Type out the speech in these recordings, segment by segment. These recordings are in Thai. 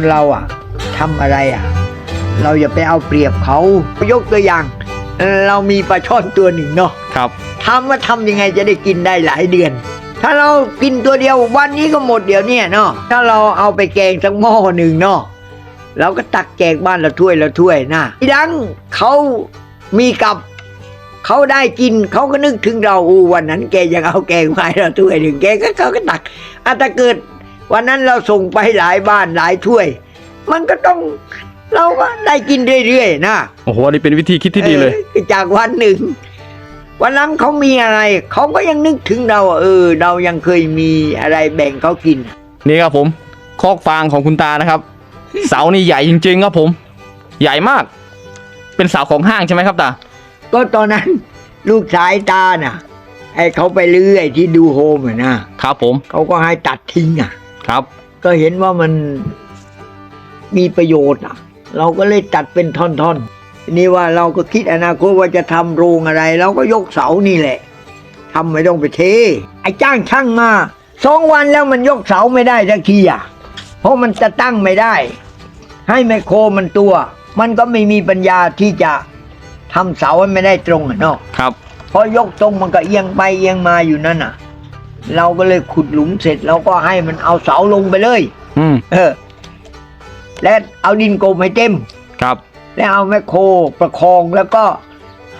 คนเราอะทำอะไรอะ เราอย่าไปเอาเปรียบเขายกตัวอย่างเอ่อเรามีปลาช่อนตัวหนึ่งเนาะครับทำว่าทำยังไงจะได้กินได้หลายเดือน ถ้าเรากินตัวเดียววันนี้ก็หมดเดี๋ยวเนี้เนาะถ้าเราเอาไปแกงสักหม้อหนึ่งเนาะเราก็ตักแกงบ้านละถ้วยละถ้วยนะทีหลังเขามีกับเขาได้กินเขาก็นึกถึงเราอูวันนั้น แกยังเอาแกงมาให้เราถ้วยหนึ่งแกก็เขาก็ตักอาถ้าเกิด วันนั้นเราส่งไปหลายบ้านหลายถ้วย มันก็ต้องเราก็ได้กินเรื่อยๆนะโอ้โหอันนี้เป็นวิธีคิดที่ดีเลย ออจากวันหนึ่ง วันนั้นเขามีอะไร เขาก็ยังนึกถึงเราเออ เรายังเคยมีอะไรแบ่งเขากิน นี่ครับผม คอกฟางของคุณตานะครับ เสานี่ใหญ่จริง ๆ ครับผม ใหญ่มาก เป็นเสาของห้างใช่ไหมครับตา ก็ตอนนั้นลูกชายตาน่ะไอ้เขาไปเรื่อยที่ดูโฮมอะนะครับผม เขาก็ให้ตัดทิ้งอะ ครับ ก็เห็นว่ามันมีประโยชน์อะ เราก็เลยตัดเป็นท่อนๆทีนี้ว่าเราก็คิดอนาคตว่าจะทำโรงอะไรเราก็ยกเสานี่แหละทำไม่ต้องไปเท ไอ้จ้างช่างมาสองวันแล้วมันยกเสาไม่ได้สักทีอะเพราะมันจะตั้งไม่ได้ ให้ไมโครมันตัว มันก็ไม่มีปัญญาที่จะทำเสาให้ไม่ได้ตรงอะเนาะครับพอยกตรงมันก็เอียงไปเอียงมาอยู่นั่นน่ะ เราก็เลยขุดหลุมเสร็จเราก็ให้มันเอาเสาลงไปเลย อืมเออ และเอาดินโกลบให้เต็ม ครับ แล้วเอาแมคโครประคองแล้วก็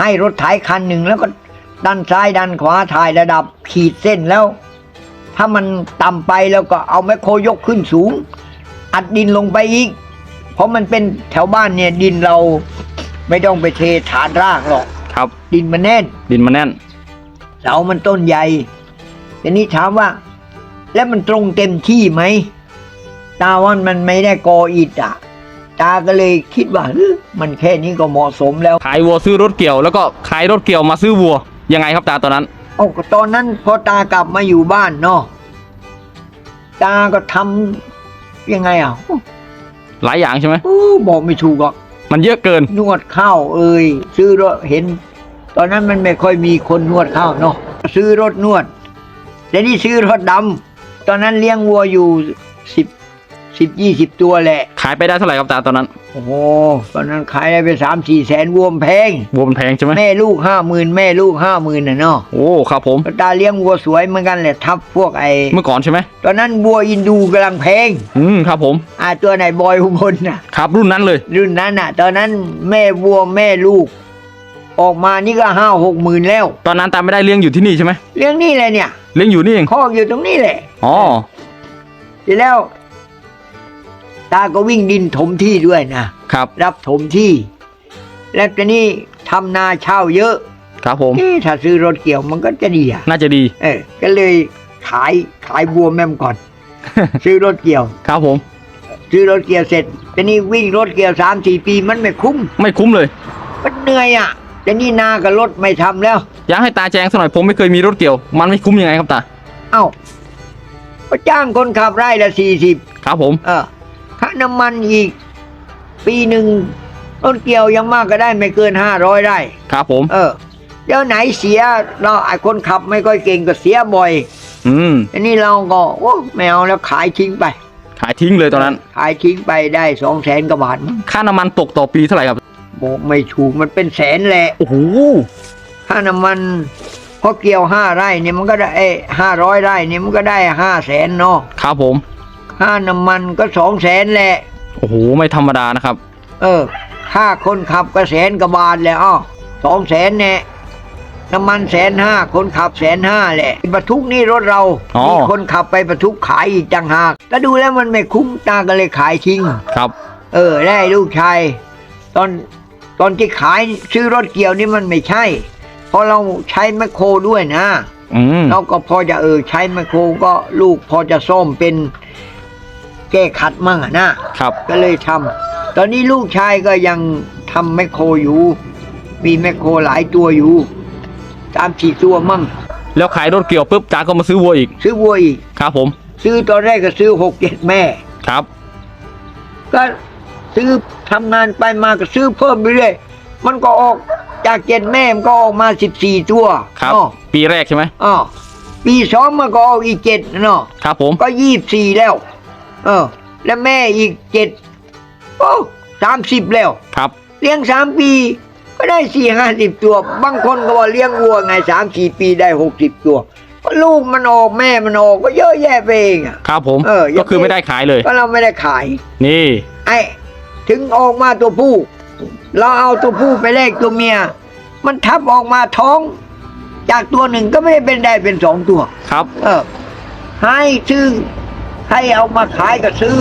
ให้รถไถคันหนึ่งแล้วก็ดันซ้ายดันขวาถ่ายระดับขีดเส้นแล้ว ถ้ามันต่ำไปแล้วก็เอาแมคโครยกขึ้นสูง อัดดินลงไปอีก เพราะมันเป็นแถวบ้านเนี่ย ดินเราไม่ต้องไปเทฐานรากหรอก ครับ ดินมันแน่น ดินมันแน่น เสามันต้นใหญ่ ทีนี้ถามว่า แล้วมันตรงเต็มที่ไหม ตาว่ามันไม่ได้กออิฐอะ ตาก็เลยคิดว่าเฮ้ยมันแค่นี้ก็เหมาะสมแล้ว ขายวัวซื้อรถเกี่ยว แล้วก็ขายรถเกี่ยวมาซื้อวัว ยังไงครับตาตอนนั้นโอ้ก็ตอนนั้นพอตากลับมาอยู่บ้านเนาะตาก็ทำยังไงอะหลายอย่างใช่ไหมโอ้บอกไม่ถูกหรอกมันเยอะเกิน นวดข้าวเอ่ยซื้อรถเห็น ตอนนั้นมันไม่ค่อยมีคนนวดข้าวเนาะซื้อรถนวด แต่นี่ซื้อรถดำตอนนั้นเลี้ยงวัวอยู่สิบสิบยี่สิบตัวแหละ ขายไปได้เท่าไหร่ครับตาตอนนั้น โอ้โห ตอนนั้นขายได้ไปสามสี่แสนวัวมนแพงวัวมันแพงใช่ไหมแม่ลูกห้าหมื่นแม่ลูกห้าหมื่นน่ะเนาะ โอ้ ครับผม ตาเลี้ยงวัวสวยเหมือนกันแหละทับพวกไอเมื่อก่อนใช่ไหม ตอนนั้นวัวอินดูกำลังแพง อืม ครับผม อ่าตัวไหนบอยอุบลน่ะ ครับรุ่นนั้นเลย รุ่นนั้นน่ะ ตอนนั้นแม่วัวแม่ลูก ออกมานี่ก็ห้าหกหมื่นแล้ว ตอนนั้นตาไม่ได้เลี้ยงอยู่ที่นี่ใช่ไหมเลี้ยงนี่เลยเนี่ยเลี้ยงอยู่นี่เองคอกอยู่ตรงนี้แหละอ๋อทีแล้ว ตาก็วิ่งดินถมที่ด้วยนะครับ รับถมที่ แล้วตอนนี้ทำนาเช่าเยอะ ครับผมเอ๊ะถ้าซื้อรถเกี่ยวมันก็จะดีอะน่าจะดี เออ ก็เลยขายขายวัวแม่มก่อน ซื้อรถเกี่ยว ครับผม ซื้อรถเกี่ยวเสร็จทีนี้วิ่งรถเกี่ยวสามสี่ปีมันไม่คุ้ม ไม่คุ้มเลย มันเหนื่อยอะ ทีนี้นากับรถไม่ทำแล้ว อยากให้ตาแจ้งสักหน่อยผมไม่เคยมีรถเกี่ยว มันไม่คุ้มยังไงครับตา เอ้าก็จ้างคนขับไร่ละสี่สิบครับผม เออค่าน้ำมันอีก ปีหนึ่งรถเกี่ยวยังมากก็ได้ไม่เกินห้าร้อยได้ครับผม เออ เดี๋ยวไหนเสียเราไอ้คนขับไม่ค่อยเก่งก็เสียบ่อยอืม อันนี้เราก็โอ้ไม่เอาแล้วขายทิ้งไปขายทิ้งเลยตอนนั้น ขายทิ้งไปได้สองแสนกว่าบาทมั้งค่าน้ำมันตกต่อปีเท่าไหร่ครับ บอกไม่ถูกมันเป็นแสนแหละ โอ้โหค่าน้ำมันพอเกี่ยวห้าไร่เนี่ยมันก็ได้ห้าร้อยไร่เนี่ยมันก็ได้ห้าแสนเนาะครับผม ค่าน้ำมันก็สองแสนแหละ โอ้โห ไม่ธรรมดานะครับ เออ ค่าคนขับก็แสนกว่าบาทแล้วอ้อสองแสนเนี่ยน้ำมันแสนห้าคนขับแสนห้าแหละบรรทุกนี่รถเราอ๋อมีคนขับไปบรรทุกขายอีกต่างหากแล้วดูแล้วมันไม่คุ้มตาก็เลยขายทิ้งครับ เออได้ลูกชายตอน ตอนที่ขายซื้อรถเกี่ยวนี่มันไม่ใช่ เพราะเราใช้แมคโครด้วยนะอืมเราก็พอจะเออใช้แมคโครก็ลูกพอจะซ่อมเป็นแก้ขัดมั่งอะนะครับ ก็เลยทำตอนนี้ลูกชายก็ยังทำแมคโครอยู่ มีแมคโครหลายตัวอยู่สามสี่ตัวมั่ง แล้วขายรถเกี่ยวปุ๊บตาก็มาซื้อวัวอีก ซื้อวัวอีก ครับผม ซื้อตอนแรกก็ซื้อหกเจ็ดแม่ ครับ ก็ ซื้อทำงานไปมาก็ซื้อเพิ่มไปเรื่อยมันก็ออกจากเจ็ดแม่มันก็ออกมาสิบสี่ตัวครับเนาะปีแรกใช่ไหมอ๋อปีสองมันก็ออกอีกเจ็ดเนาะครับผมก็ยี่สิบสี่แล้ว เออ และแม่อีกเจ็ดโอ้สามสิบแล้ว ครับเลี้ยงสามปี ก็ได้สี่ห้าสิบตัว บางคนก็ว่าเลี้ยงวัวไงสามสี่ปีได้หกสิบตัวก็ลูกมันออกแม่มันออกก็เยอะแยะไปเองอะครับผมเอออย่างนี้ก็คือไม่ได้ขายเลย ก็เราไม่ได้ขาย นี่ ไอ้ ถึงออกมาตัวผู้ เราเอาตัวผู้ไปแลกตัวเมีย มันทับออกมาท้อง จากตัวหนึ่งก็ไม่ได้เป็นได้เป็นสองตัว ครับ เออ ให้ซื้อให้เอามาขายก็ซื้อ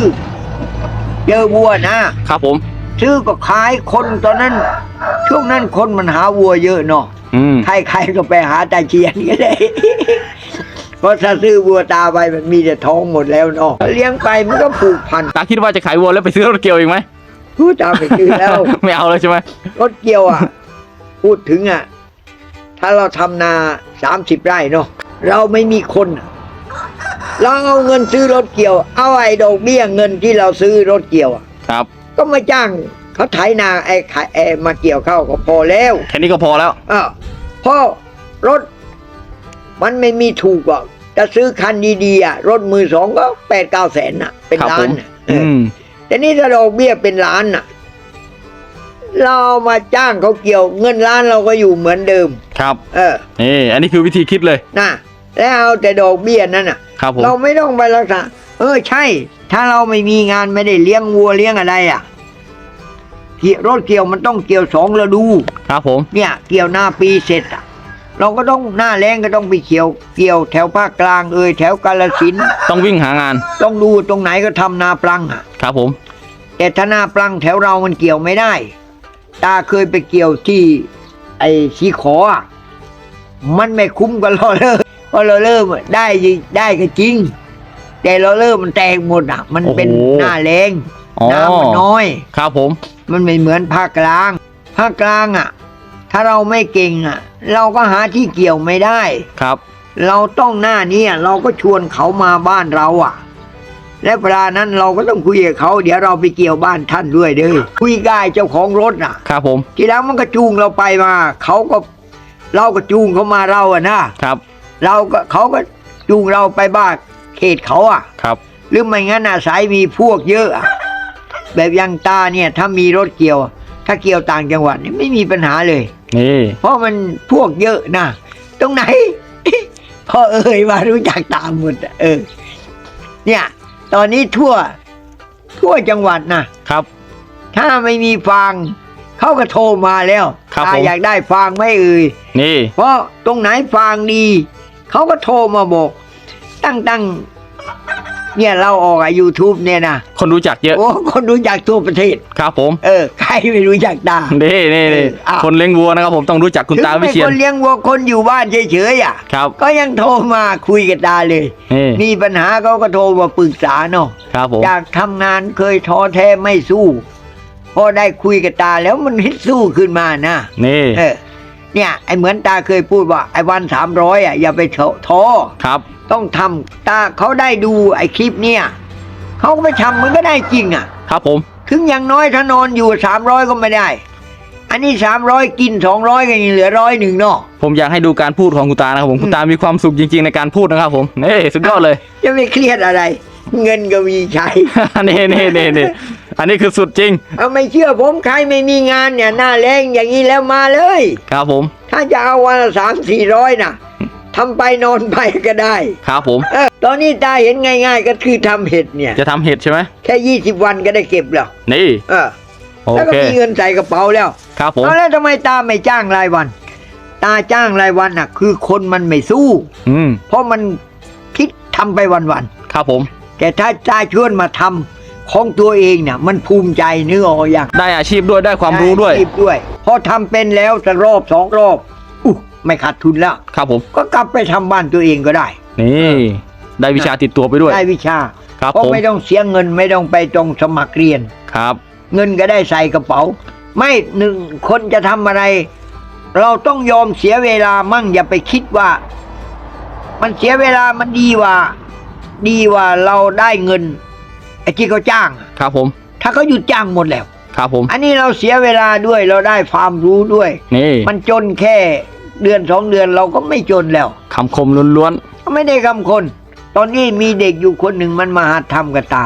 เจอวัวนะครับผม ซื้อก็ขายคนตอนนั้น ช่วงนั้นคนมันหาวัวเยอะเนาะอืมใครๆก็ไปหาตาเชียนก็ได้ เพราะถ้าซื้อวัวตาไปมันมีแต่ท้องหมดแล้วเนาะเลี้ยงไปมันก็ผูกพัน ตาคิดว่าจะขายวัวแล้วไปซื้อรถเกี่ยวอีกไหม ผู้ตาไปซื้อแล้ว ไม่เอาเลยใช่ไหมรถเกี่ยวอะ พูดถึงอะ ถ้าเราทำนาสามสิบไร่เนาะเราไม่มีคนอะเราเอาเงินซื้อรถเกี่ยว เอาไอ้ดอกเบี้ยเงินที่เราซื้อรถเกี่ยวอะครับ ก็มาจ้างเขาไถนาไอ้ขายไอ้มาเกี่ยวเข้าวก็พอแล้วแค่นี้ก็พอแล้ว เออเพราะรถ มันไม่มีถูกหรอกจะซื้อคันดีๆอะรถมือสองก็แปดเก้าแสนน่ะ เป็นครับล้าผนมน่ะเออือม แต่นี่ถ้าดอกเบี้ยเป็นล้านน่ะ เราเอามาจ้างเขาเกี่ยว เงินล้านเราก็อยู่เหมือนเดิม ครับ เออนี่อันนี้คือวิธีคิดเลยนะแล้วเอาแต่ดอกเบี้ยนั่นน่ะ ครับผมเราไม่ต้องไปรักษาเออใช่ ถ้าเราไม่มีงานไม่ได้เลี้ยงวัวเลี้ยงอะไรอะเกี่ยวรถเกี่ยวมันต้องเกี่ยวสองฤดู ครับผม เนี่ย เกี่ยวหน้าปีเสร็จอะ เราก็ต้องหน้าแรงก็ต้องไปเกี่ยวเกี่ยวแถวภาคกลางเอยแถวกาลสินธุ์ต้องวิ่งหางานต้องดูตรงไหนก็ทำนาปลังอะครับผม แต่ถ้านาปลังแถวเรามันเกี่ยวไม่ได้ ตาเคยไปเกี่ยวที่ ไอ้สีขออะมันไม่คุ้มกับเราเลยเพราะเราเริ่มได้จริงได้ก็จริง แต่เราเริ่มมันแตกหมดอะ มันเป็นโอ้โห หน้าแรงอ๋อน้ำมันน้อย ครับผม มันไม่เหมือนภาคกลาง ภาคกลางอะ ถ้าเราไม่เก่งอะ เราก็หาที่เกี่ยวไม่ได้ ครับ เราต้องหน้านี้เราก็ชวนเขามาบ้านเราอะ และเวลานั้นเราก็ต้องคุยกับเขา เดี๋ยวเราไปเกี่ยวบ้านท่านด้วยเด้อคุยกายเจ้าของรถอะ ครับผม ทีแล้วมันก็จูงเราไปมาเขาก็ เราก็จูงเขามาเราอะนะครับ เราก็เขาก็จูงเราไปบ้านเขตเขาอะ ครับ หรือไม่งั้นอาศัยมีพวกเยอะอะแบบอยังตาเนี่ยถ้ามีรถเกี่ยว ถ้าเกี่ยวต่างจังหวัดเนี่ยไม่มีปัญหาเลย นี่ เพราะมันพวกเยอะนะตรงไหนพ่อเอ่ยมารู้จักตามหมดอะเออ เนี่ย ตอนนี้ทั่ว ทั่วจังหวัดนะครับ ถ้าไม่มีฟางเขาก็โทรมาแล้วครับถ้าผม อยากได้ฟางไหม่เอ่ย นี่ เพราะตรงไหนฟางดี เขาก็โทรมาบอก ตั้งตั้ง เนี่ยเราออกอะยูทูบเนี่ยนะคนรู้จักเยอะโอ้คนรู้จักทั่วประเทศ ครับผม เออ ใครไม่รู้จักตา นี่นี่นี่เอออ้าวคนเลี้ยงวัวนะครับผมต้องรู้จักคุณถึงตาวิไม่เชียคนนเลี้ยงวัวคนอยู่บ้านเฉยๆอะครับ ก็ยังโทรมาคุยกับตาเลย นี่มีปัญหาเขาก็โทรมาปรึกษาเนาะครับผมอยากทำงานเคยท้อแท้ไม่สู้ พอได้คุยกับตาแล้วมันฮิตสู้ขึ้นมานะ นี่เออ เนี่ยไอเหมือนตาเคยพูดว่าไอวันสามร้อยอะอย่าไปท้อ ครับ ต้องทำตาเขาได้ดูไอคลิปเนี่ยเขาก็ไปทำมันก็ได้จริงอะ ครับผม ถึงอย่างน้อยถ้านอนอยู่สามร้อยก็ไม่ได้ อันนี้สามร้อยกินสองร้อยก็ยังเหลือร้อยหนึ่งเนาะผมอยากให้ดูการพูดของคุณตานะครับผมคุณตามีความสุขจริง ๆ ในการพูดนะครับผมนี่สุดยอดเลย จะไม่เครียดอะไร เงินก็มีใช้ นี่นี่นี่นี่อันนี้คือสุดจริง เอาไม่เชื่อผมใครไม่มีงานเนี่ยหน้าแรงอย่างนี้แล้วมาเลย ครับผม ถ้าจะเอาวันละสามสี่ร้อยนะ ทำไปนอนไปก็ได้ครับผม เออตอนนี้ตาเห็นง่าย ๆ ก็คือทำเห็ดเนี่ย จะทำเห็ดใช่ไหมแค่ยี่สิบวันก็ได้เก็บแล้วนี่ เออโอแล้วก็เคมีเงินใส่กระเป๋าแล้วครับผม เอาแล้วทำไมตาไม่จ้างรายวัน ตาจ้างรายวันน่ะ คือคนมันไม่สู้ อืมเพราะมันคิดทำไปวันครับผม ๆแต่ถ้าตาชวนมาทำของตัวเองเนี่ยมันภูมิใจเนื้อออกอย่างได้อาชีพด้วยได้ความรู้ด้วยไอาชีพด้วย พอทำเป็นแล้วสักรอบสองรอบอู้ ไม่ขาดทุนแล้ว ครับผม ก็กลับไปทำบ้านตัวเองก็ได้ นี่ได้วิชาติดตัวไปด้วย ได้วิชาครับเพราะผมไม่ต้องเสียเงินไม่ต้องไปตรงสมัครเรียน ครับ เงินก็ได้ใส่กระเป๋า ไม่หนึ่งคนจะทำอะไร เราต้องยอมเสียเวลามั่งอย่าไปคิดว่า มันเสียเวลามันดีกว่า ดีกว่าเราได้เงินไอ้ที่เขาจ้างอะครับผม ถ้าเขาหยุดจ้างหมดแล้ว ครับผม อันนี้เราเสียเวลาด้วยเราได้ความรู้ด้วย นี่ มันจนแค่ เดือนสองเดือนเราก็ไม่จนแล้วคำคมล้วนก็ไม่ได้คำคน ตอนนี้มีเด็กอยู่คนหนึ่งมันมาหัดทำกับตา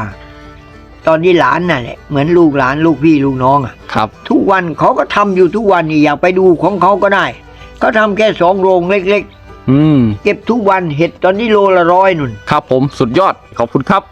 ตอนนี้หลานน่ะแหละเหมือนลูกหลานลูกพี่ลูกน้องอะครับ ทุกวันเขาก็ทำอยู่ทุกวันนี่อยากไปดูของเขาก็ได้เขาทำแค่สองโรงเล็กอืม ๆ เก็บทุกวันเห็ดตอนนี้โลละร้อยนุ่น ครับผมสุดยอดขอบคุณครับ